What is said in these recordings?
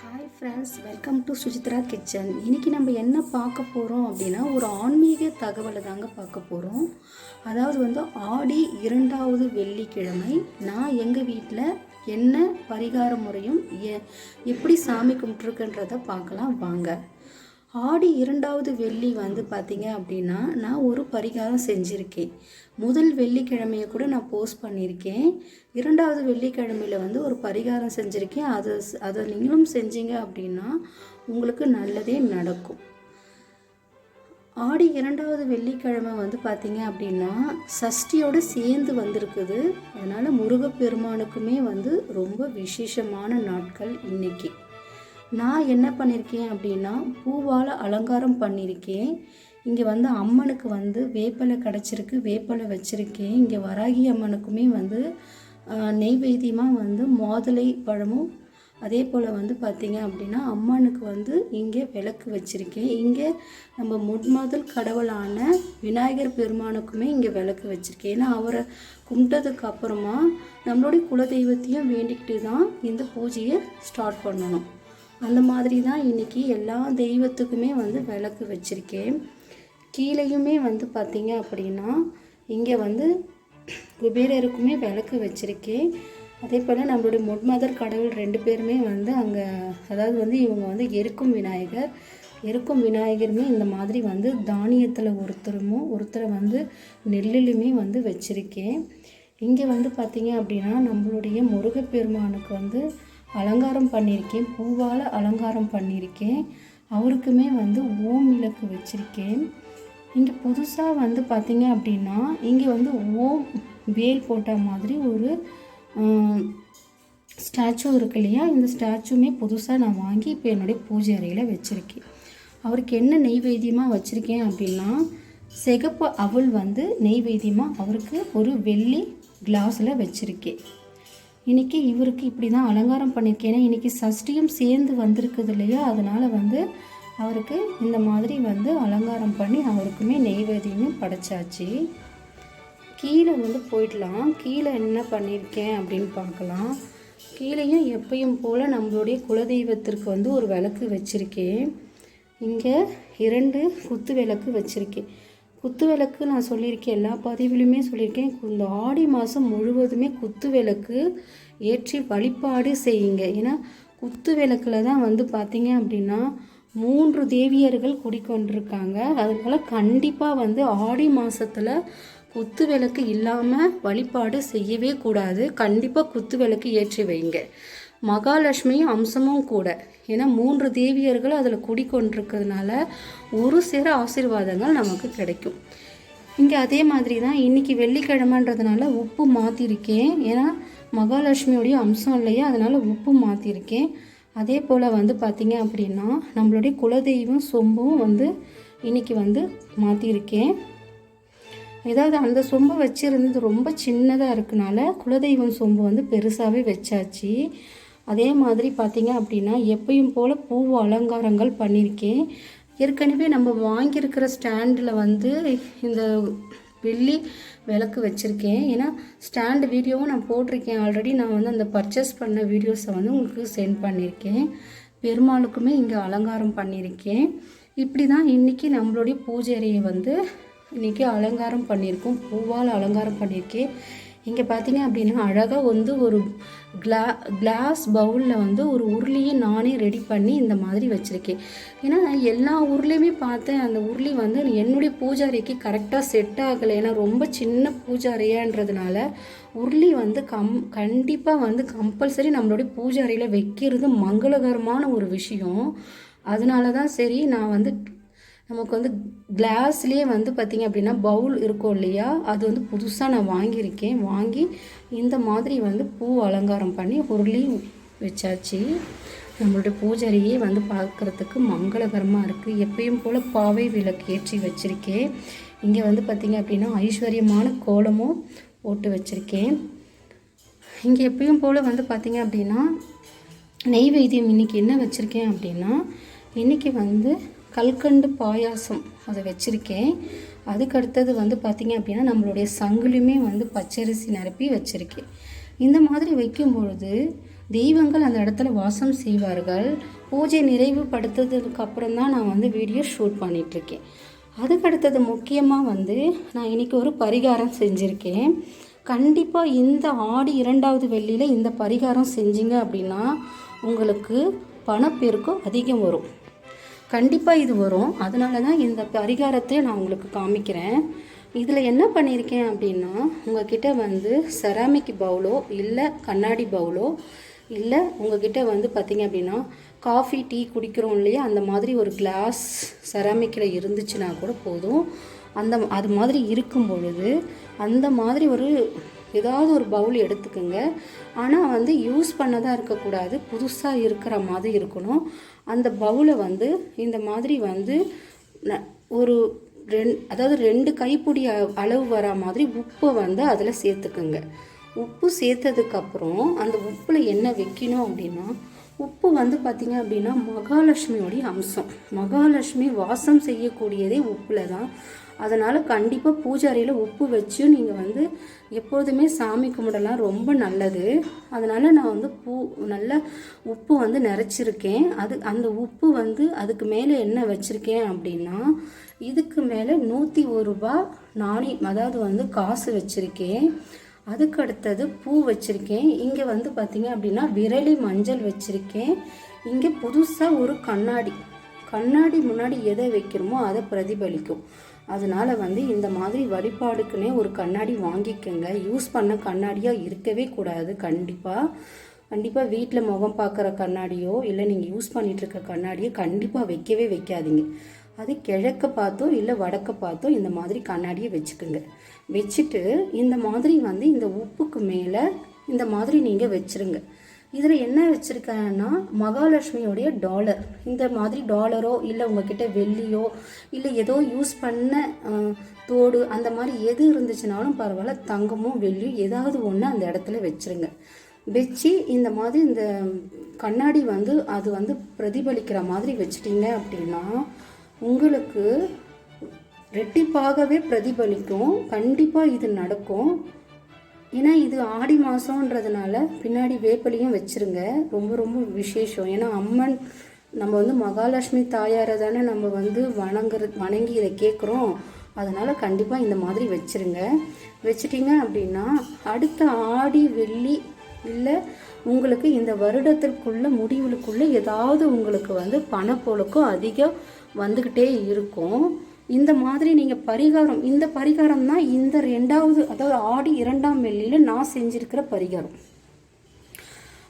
Hi friends welcome to Sujithra kitchen இன்னைக்கு நம்ம என்ன பார்க்க போகிறோம் அப்படின்னா ஒரு ஆன்மீக தகவலை தாங்க பார்க்க போகிறோம் அதாவது வந்து ஆடி இரண்டாவது வெள்ளிக்கிழமை நான் எங்கள் வீட்டில் என்ன பரிகார முறையும் எ- எப்படி சாமி கும்பிட்ருக்குன்றதை பார்க்கலாம். வாங்க. ஆடி இரண்டாவது வெள்ளி வந்து பார்த்தீங்க அப்படின்னா நான் ஒரு பரிகாரம் செஞ்சுருக்கேன். முதல் வெள்ளிக்கிழமையை கூட நான் போஸ்ட் பண்ணியிருக்கேன் இரண்டாவது வெள்ளிக்கிழமையில் வந்து ஒரு பரிகாரம் செஞ்சுருக்கேன். அதை அதை நீங்களும் செஞ்சீங்க அப்படின்னா உங்களுக்கு நல்லதே நடக்கும். ஆடி இரண்டாவது வெள்ளிக்கிழமை வந்து பார்த்தீங்க அப்படின்னா சஷ்டியோடு சேர்ந்து வந்திருக்குது. அதனால் முருகப்பெருமானுக்குமே வந்து ரொம்ப விசேஷமான நாட்கள் இன்னைக்கு. நான் என்ன பண்ணியிருக்கேன் அப்படின்னா பூவால் அலங்காரம் பண்ணியிருக்கேன் இங்கே வந்து அம்மனுக்கு வந்து வேப்பலை கிடச்சிருக்கு வேப்பலை வச்சுருக்கேன். இங்கே வராகி அம்மனுக்குமே வந்து நெய்வேத்தியமாக வந்து மாதுளை பழமும் அதே போல் வந்து பார்த்திங்க அப்படின்னா அம்மனுக்கு வந்து இங்கே விளக்கு வச்சுருக்கேன். இங்கே நம்ம முன்மாதல் கடவுளான விநாயகர் பெருமானுக்குமே இங்கே விளக்கு வச்சுருக்கேன். ஏன்னா அவரை கும்பிட்டதுக்கு அப்புறமா நம்மளுடைய குலதெய்வத்தையும் வேண்டிக்கிட்டு தான் இந்த பூஜையை ஸ்டார்ட் பண்ணணும். அந்த மாதிரி தான் இன்றைக்கி எல்லா தெய்வத்துக்குமே வந்து விளக்கு வச்சுருக்கேன். கீழேயுமே வந்து பார்த்திங்க அப்படின்னா இங்கே வந்து குபேரருக்குமே விளக்கு வச்சுருக்கேன். அதே போல் நம்மளுடைய முட்மதர் கடவுள் ரெண்டு பேருமே வந்து அங்கே அதாவது வந்து இவங்க வந்து எருக்கும் விநாயகர். எருக்கும் விநாயகருமே இந்த மாதிரி வந்து தானியத்தில் ஒருத்தருமும் ஒருத்தரை வந்து நெல்லுலையுமே வந்து வச்சுருக்கேன். இங்கே வந்து பார்த்திங்க அப்படின்னா நம்மளுடைய முருகப்பெருமானுக்கு வந்து அலங்காரம் பண்ணியிருக்கேன் பூவால் அலங்காரம் பண்ணியிருக்கேன். அவருக்குமே வந்து ஓம் விளக்கு வச்சுருக்கேன். இங்கே புதுசாக வந்து பார்த்திங்க அப்படின்னா இங்கே வந்து ஓம் வேல் போட்ட மாதிரி ஒரு ஸ்டாச்சு இருக்கு இல்லையா? இந்த ஸ்டாச்சுமே புதுசாக நான் வாங்கி இப்போ என்னுடைய பூஜை அறையில் வச்சுருக்கேன். அவருக்கு என்ன நெய்வேத்தியமாக வச்சுருக்கேன் அப்படின்னா சிகப்பு அவள் வந்து நெய்வேத்தியமாக அவருக்கு ஒரு வெள்ளி கிளாஸில் வச்சுருக்கேன். இன்றைக்கி இவருக்கு இப்படி தான் அலங்காரம் பண்ணியிருக்கேன் ஏன்னா இன்றைக்கி சஷ்டியும் சேர்ந்து வந்திருக்குது இல்லையா? அதனால் வந்து அவருக்கு இந்த மாதிரி வந்து அலங்காரம் பண்ணி அவருக்குமே நெய்வேத்தியமே படைச்சாச்சு. கீழே வந்து போயிடலாம். கீழே என்ன பண்ணியிருக்கேன் அப்படின்னு பார்க்கலாம். கீழேயும் எப்பயும் போல் நம்மளுடைய குலதெய்வத்திற்கு வந்து ஒரு விளக்கு வச்சுருக்கேன். இங்கே இரண்டு குத்து விளக்கு வச்சுருக்கேன். குத்துவிளக்கு நான் சொல்லியிருக்கேன் எல்லா பதிவிலுமே சொல்லியிருக்கேன். இந்த ஆடி மாதம் முழுவதுமே குத்து விளக்கு ஏற்றி வழிபாடு செய்யுங்க. ஏன்னா குத்து விளக்கில் தான் வந்து பார்த்தீங்க அப்படின்னா மூன்று தேவியர்கள் குடிக்கொண்டிருக்காங்க. அதனால் கண்டிப்பாக வந்து ஆடி மாதத்தில் குத்து விளக்கு இல்லாமல் வழிபாடு செய்யவே கூடாது. கண்டிப்பாக குத்து விளக்கு ஏற்றி வைங்க. மகாலட்சுமி அம்சமும் கூட. ஏன்னா மூன்று தேவியர்கள் அதில் குடிக்கொண்டிருக்கிறதுனால ஒரு சில ஆசீர்வாதங்கள் நமக்கு கிடைக்கும். இங்கே அதே மாதிரி தான் இன்றைக்கி வெள்ளிக்கிழமைன்றதுனால உப்பு மாற்றிருக்கேன் ஏன்னா மகாலட்சுமியோடைய அம்சம் இல்லையா அதனால் உப்பு மாற்றிருக்கேன் அதே போல் வந்து பார்த்திங்க அப்படின்னா நம்மளுடைய குலதெய்வம் சொம்பும் வந்து இன்றைக்கி வந்து மாற்றிருக்கேன் ஏதாவது அந்த சொம்பு வச்சுருந்தது ரொம்ப சின்னதாக இருக்கனால குலதெய்வம் சொம்பு வந்து பெருசாகவே வச்சாச்சு. அதே மாதிரி பார்த்தீங்க அப்படின்னா எப்பயும் போல் பூ அலங்காரங்கள் பண்ணியிருக்கேன். ஏற்கனவே நம்ம வாங்கியிருக்கிற ஸ்டாண்டில் வந்து இந்த வெள்ளி விளக்கு வச்சுருக்கேன். ஏன்னா ஸ்டாண்டு வீடியோவும் நான் போட்டிருக்கேன். ஆல்ரெடி நான் வந்து அந்த பர்ச்சேஸ் பண்ண வீடியோஸை வந்து உங்களுக்கு சென்ட் பண்ணியிருக்கேன். பெருமாளுக்குமே இங்கே அலங்காரம் பண்ணியிருக்கேன். இப்படி தான் இன்றைக்கி நம்மளுடைய பூஜை அறையை வந்து இன்றைக்கி அலங்காரம் பண்ணியிருக்கோம். பூவால் அலங்காரம் பண்ணியிருக்கேன். இங்கே பார்த்தீங்க அப்படின்னா அழகாக வந்து ஒரு கிளா கிளாஸ் பவுலில் வந்து ஒரு உருளியை நானே ரெடி பண்ணி இந்த மாதிரி வச்சுருக்கேன். ஏன்னா நான் எல்லா உருளையுமே பார்த்தேன் அந்த உருளி வந்து என்னுடைய பூஜாரிக்கு கரெக்டாக செட் ஆகலை. ஏன்னா ரொம்ப சின்ன பூஜாரியான்றதுனால உருளி வந்து கம் கண்டிப்பாக வந்து கம்பல்சரி நம்மளுடைய பூஜாரியில் வைக்கிறது மங்களகரமான ஒரு விஷயம். அதனால தான் சரி நான் வந்து நமக்கு வந்து கிளாஸ்லேயே வந்து பார்த்திங்க அப்படின்னா பவுல் இருக்கும் இல்லையா? அது வந்து புதுசாக நான் வாங்கியிருக்கேன். வாங்கி இந்த மாதிரி வந்து பூ அலங்காரம் பண்ணி உருளி வச்சாச்சு. நம்மளுடைய பூஜாரியே வந்து பார்க்குறதுக்கு மங்களகரமாக இருக்குது எப்பயும் போல் பாவை விளக்கு ஏற்றி வச்சுருக்கேன். இங்கே வந்து பார்த்திங்க அப்படின்னா ஐஸ்வர்யமான கோலமும் போட்டு வச்சுருக்கேன். இங்கே எப்பயும் போல் வந்து பார்த்திங்க அப்படின்னா நெய்வேத்தியம் இன்றைக்கி என்ன வச்சுருக்கேன் அப்படின்னா இன்றைக்கி வந்து கல்கண்டு பாயாசம் அதை வச்சுருக்கேன். அதுக்கு அடுத்தது வந்து பார்த்திங்க அப்படின்னா நம்மளுடைய சங்குலையுமே வந்து பச்சரிசி நிரப்பி வச்சுருக்கேன். இந்த மாதிரி வைக்கும் பொழுது தெய்வங்கள் அந்த இடத்துல வாசம் செய்வார்கள். பூஜை நிறைவுபடுத்ததுக்கு அப்புறம் தான் நான் வந்து வீடியோ ஷூட் பண்ணிகிட்ருக்கேன் அதுக்கு அடுத்தது முக்கியமாக வந்து நான் இன்றைக்கி ஒரு பரிகாரம் செஞ்சுருக்கேன். கண்டிப்பாக இந்த ஆடி இரண்டாவது வெள்ளியில் இந்த பரிகாரம் செஞ்சீங்க அப்படின்னா உங்களுக்கு பணப்பெருக்கம் அதிகம் வரும். கண்டிப்பாக இது வரும். அதனால தான் இந்த பரிகாரத்தை நான் உங்களுக்கு காமிக்கிறேன். இதில் என்ன பண்ணியிருக்கேன் அப்படின்னா உங்ககிட்ட வந்து செராமிக் பவுலோ இல்லை கண்ணாடி பவுலோ இல்லை உங்ககிட்ட வந்து பார்த்தீங்க அப்படின்னா காஃபி டீ குடிக்கிறோம் இல்லையா? அந்த மாதிரி ஒரு கிளாஸ் செராமிக்கில் இருந்துச்சுன்னா கூட போதும். அந்த அது மாதிரி இருக்கும் பொழுது அந்த மாதிரி ஒரு ஏதாவது ஒரு பவுல் எடுத்துக்கோங்க. ஆனால் வந்து யூஸ் பண்ணதாக இருக்கக்கூடாது. புதுசாக இருக்கிற மாதிரி இருக்கணும். அந்த பவுலை வந்து இந்த மாதிரி வந்து ஒரு ரெண் அதாவது ரெண்டு கைப்பிடி அளவு வர மாதிரி உப்பை வந்து அதில் சேர்த்துக்குங்க. உப்பு சேர்த்ததுக்கப்புறம் அந்த உப்பில் என்ன வைக்கணும் அப்படின்னா உப்பு வந்து பார்த்திங்க அப்படின்னா மகாலட்சுமியோடைய அம்சம். மகாலட்சுமி வாசம் செய்யக்கூடியதே உப்பில் தான். அதனால் கண்டிப்பாக பூஜாரியில் உப்பு வச்சு நீங்கள் வந்து எப்போதுமே சாமி கும்பிடலாம். ரொம்ப நல்லது. அதனால் நான் வந்து பூ நல்ல உப்பு வந்து நிறைச்சிருக்கேன். அது அந்த உப்பு வந்து அதுக்கு மேலே என்ன வச்சுருக்கேன் அப்படின்னா இதுக்கு மேலே நூற்றி ஒரு ரூபா நாணி அதாவது வந்து காசு வச்சுருக்கேன். அதுக்கு அடுத்தது பூ வச்சுருக்கேன். இங்கே வந்து பார்த்தீங்க அப்படின்னா விரலி மஞ்சள் வச்சுருக்கேன். இங்கே புதுசாக ஒரு கண்ணாடி. கண்ணாடி முன்னாடி எதை வைக்கிறோமோ அதை பிரதிபலிக்கும். அதனால் வந்து இந்த மாதிரி வழிபாடுக்குன்னே ஒரு கண்ணாடி வாங்கிக்கோங்க. யூஸ் பண்ண கண்ணாடியாக இருக்கவே கூடாது. கண்டிப்பாக கண்டிப்பாக வீட்டில் முகம் பார்க்குற கண்ணாடியோ இல்லை நீங்கள் யூஸ் பண்ணிகிட்ருக்க கண்ணாடியோ கண்டிப்பாக வைக்கவே வைக்காதீங்க. அது கிழக்க பார்த்தோ இல்லை வடக்க பார்த்தோ இந்த மாதிரி கண்ணாடியை வச்சுக்கோங்க. வச்சுட்டு இந்த மாதிரி வந்து இந்த உப்புக்கு மேலே இந்த மாதிரி நீங்கள் வச்சுருங்க. இதில் என்ன வச்சுருக்கேன்னா மகாலட்சுமியோடைய டாலர் இந்த மாதிரி டாலரோ இல்லை உங்ககிட்ட வெள்ளியோ இல்லை ஏதோ யூஸ் பண்ண தோடு அந்த மாதிரி எது இருந்துச்சுனாலும் பரவாயில்ல தங்கமோ வெள்ளியோ ஏதாவது ஒன்று அந்த இடத்துல வச்சுருங்க. வச்சு இந்த மாதிரி இந்த கண்ணாடி வந்து அது வந்து பிரதிபலிக்கிற மாதிரி வச்சுட்டிங்க அப்படின்னா உங்களுக்கு ரெட்டிப்பாகவே பிரதிபலிக்கும். கண்டிப்பாக இது நடக்கும். ஏன்னா இது ஆடி மாதன்றதுனால பின்னாடி வேப்பலையும் வச்சுருங்க. ரொம்ப ரொம்ப விசேஷம். ஏன்னா அம்மன் நம்ம வந்து மகாலட்சுமி தாயாரை தானே நம்ம வந்து வணங்குற வணங்கி இதை கேட்குறோம் அதனால் கண்டிப்பாக இந்த மாதிரி வச்சுருங்க. வச்சிட்டிங்க அப்படின்னா அடுத்த ஆடி வெள்ளி இல்லை உங்களுக்கு இந்த வருடத்திற்குள்ள முடிவுக்குள்ளே ஏதாவது உங்களுக்கு வந்து பணப்பொழுக்கம் அதிகம் வந்துக்கிட்டே இருக்கும். இந்த மாதிரி நீங்கள் பரிகாரம் இந்த பரிகாரம் தான் இந்த ரெண்டாவது அதாவது ஆடி இரண்டாம் வெள்ளியில் நான் செஞ்சிருக்கிற பரிகாரம்.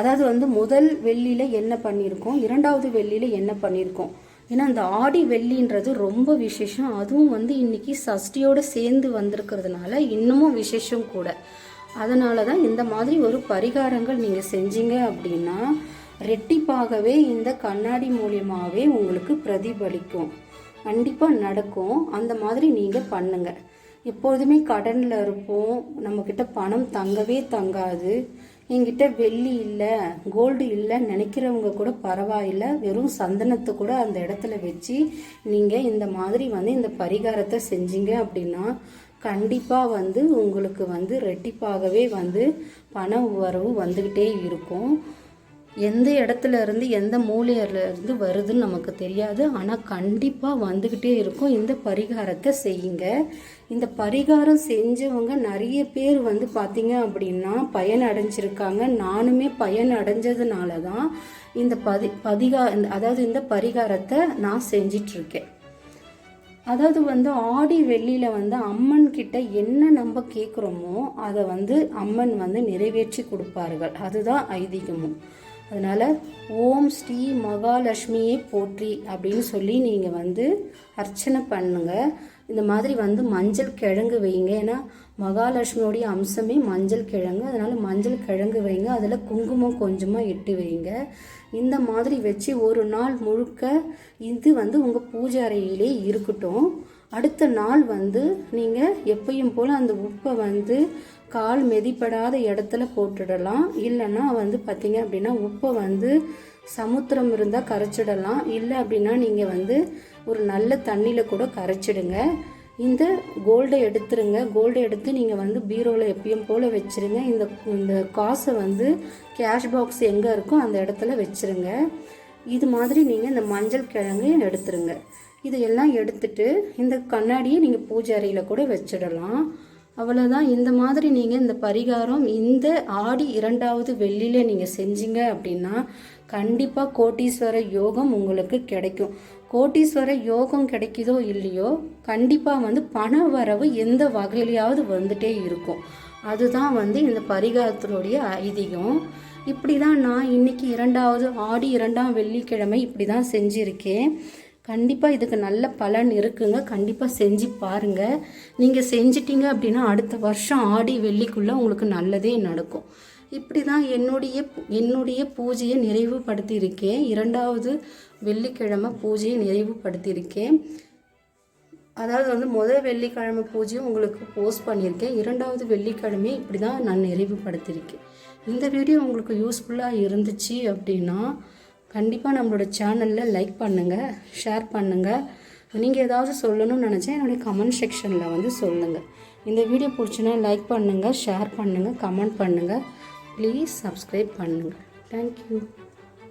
அதாவது வந்து முதல் வெள்ளியில் என்ன பண்ணியிருக்கோம் இரண்டாவது வெள்ளியில் என்ன பண்ணியிருக்கோம். ஏன்னா இந்த ஆடி வெள்ளின்றது ரொம்ப விசேஷம். அதுவும் வந்து இன்னைக்கு சஷ்டியோடு சேர்ந்து வந்திருக்கிறதுனால இன்னமும் விசேஷம் கூட. அதனால தான் இந்த மாதிரி ஒரு பரிகாரங்கள் நீங்கள் செஞ்சீங்க அப்படின்னா ரெட்டிப்பாகவே இந்த கண்ணாடி மூலியமாகவே உங்களுக்கு பிரதிபலிக்கும். கண்டிப்பாக நடக்கும். அந்த மாதிரி நீங்கள் பண்ணுங்கள் எப்பொழுதுமே கடனில் இருப்போம். நம்மக்கிட்ட பணம் தங்கவே தங்காது. என்கிட்ட வெள்ளி இல்லை கோல்டு இல்லை நினைக்கிறவங்க கூட பரவாயில்ல. வெறும் சந்தனத்தை கூட அந்த இடத்துல வச்சு நீங்கள் இந்த மாதிரி வந்து இந்த பரிகாரத்தை செஞ்சீங்க அப்படின்னா கண்டிப்பாக வந்து உங்களுக்கு வந்து ரெட்டிப்பாகவே வந்து பண வரவு வந்துக்கிட்டே இருக்கும். எந்த இடத்துல இருந்து எந்த மூலையிலேருந்து வருதுன்னு நமக்கு தெரியாது. ஆனால் கண்டிப்பாக வந்துக்கிட்டே இருக்கும். இந்த பரிகாரத்தை செய்யுங்க. இந்த பரிகாரம் செஞ்சவங்க நிறைய பேர் வந்து பார்த்திங்க அப்படின்னா பயன் அடைஞ்சிருக்காங்க. நானுமே பயன் அடைஞ்சதுனால தான் இந்த பதி பதிகா அதாவது இந்த பரிகாரத்தை நான் செஞ்சிட்ருக்கேன் அதாவது வந்து ஆடி வெள்ளியில் வந்து அம்மன் கிட்ட என்ன நம்ம கேட்குறோமோ அதை வந்து அம்மன் வந்து நிறைவேற்றி கொடுப்பார்கள். அதுதான் ஐதீகமும். அதனால் ஓம் ஸ்ரீ மகாலட்சுமியே போற்றி அப்படின்னு சொல்லி நீங்கள் வந்து அர்ச்சனை பண்ணுங்க. இந்த மாதிரி வந்து மஞ்சள் கிழங்கு வைங்க. ஏன்னா மகாலட்சுமியோடைய அம்சமே மஞ்சள் கிழங்கு. அதனால் மஞ்சள் கிழங்கு வைங்க. அதில் குங்குமம் கொஞ்சமாக இட்டு வைங்க. இந்த மாதிரி வச்சு ஒரு நாள் முழுக்க இது வந்து உங்கள் பூஜை அறையிலே இருக்கட்டும். அடுத்த நாள் வந்து நீங்கள் எப்பயும் போல் அந்த உப்பை வந்து கால் மெதிப்படாத இடத்துல போட்டுடலாம். இல்லைன்னா வந்து பார்த்தீங்க அப்படின்னா உப்பை வந்து சமுத்திரம் இருந்தால் கரைச்சிடலாம். இல்லை அப்படின்னா நீங்கள் வந்து ஒரு நல்ல தண்ணியில் கூட கரைச்சிடுங்க. இந்த கோல்டை எடுத்துருங்க. கோல்டை எடுத்து நீங்கள் வந்து பீரோவில் எப்பயும் போல் வச்சுருங்க. இந்த இந்த காசை வந்து கேஷ் பாக்ஸ் எங்கே இருக்கோ அந்த இடத்துல வச்சுருங்க. இது மாதிரி நீங்கள் இந்த மஞ்சள் கிழங்கையும் எடுத்துருங்க. இதையெல்லாம் எடுத்துட்டு இந்த கண்ணாடியை நீங்கள் பூஜை அறையில் கூட வச்சிடலாம். அவ்வளோதான் இந்த மாதிரி நீங்கள் இந்த பரிகாரம் இந்த ஆடி இரண்டாவது வெள்ளியில் நீங்கள் செஞ்சீங்க அப்படின்னா கண்டிப்பாக கோட்டீஸ்வர யோகம் உங்களுக்கு கிடைக்கும். கோட்டீஸ்வர யோகம் கிடைக்குதோ இல்லையோ கண்டிப்பாக வந்து பண வரவு எந்த வகையிலையாவது வந்துட்டே இருக்கும். அதுதான் வந்து இந்த பரிகாரத்தினுடைய ஐதீகம். இப்படி தான் நான் இன்னைக்கு இரண்டாவது ஆடி இரண்டாம் வெள்ளிக்கிழமை இப்படி தான் செஞ்சுருக்கேன். கண்டிப்பாக இதுக்கு நல்ல பலன் இருக்குங்க. கண்டிப்பாக செஞ்சு பாருங்கள் நீங்கள் செஞ்சிட்டிங்க அப்படின்னா அடுத்த வருஷம் ஆடி வெள்ளிக்குள்ளே உங்களுக்கு நல்லதே நடக்கும். இப்படி தான் என்னுடைய என்னுடைய பூஜையை நிறைவுபடுத்தியிருக்கேன். இரண்டாவது வெள்ளிக்கிழமை பூஜையை நிறைவுபடுத்தியிருக்கேன். அதாவது வந்து முதல் வெள்ளிக்கிழமை பூஜையும் உங்களுக்கு போஸ்ட் பண்ணியிருக்கேன். இரண்டாவது வெள்ளிக்கிழமையும் இப்படி தான் நான் நிறைவுபடுத்தியிருக்கேன். இந்த வீடியோ உங்களுக்கு யூஸ்ஃபுல்லாக இருந்துச்சு அப்படின்னா கண்டிப்பாக நம்மளோட சேனலில் லைக் பண்ணுங்கள் ஷேர் பண்ணுங்கள் நீங்கள் ஏதாவது சொல்லணும்னு நினச்சா என்னுடைய கமெண்ட் செக்ஷனில் வந்து சொல்லுங்கள் இந்த வீடியோ பிடிச்சுன்னா லைக் பண்ணுங்கள் ஷேர் பண்ணுங்கள் கமெண்ட் பண்ணுங்கள் ப்ளீஸ் சப்ஸ்கிரைப் பண்ணுங்கள் தேங்க்யூ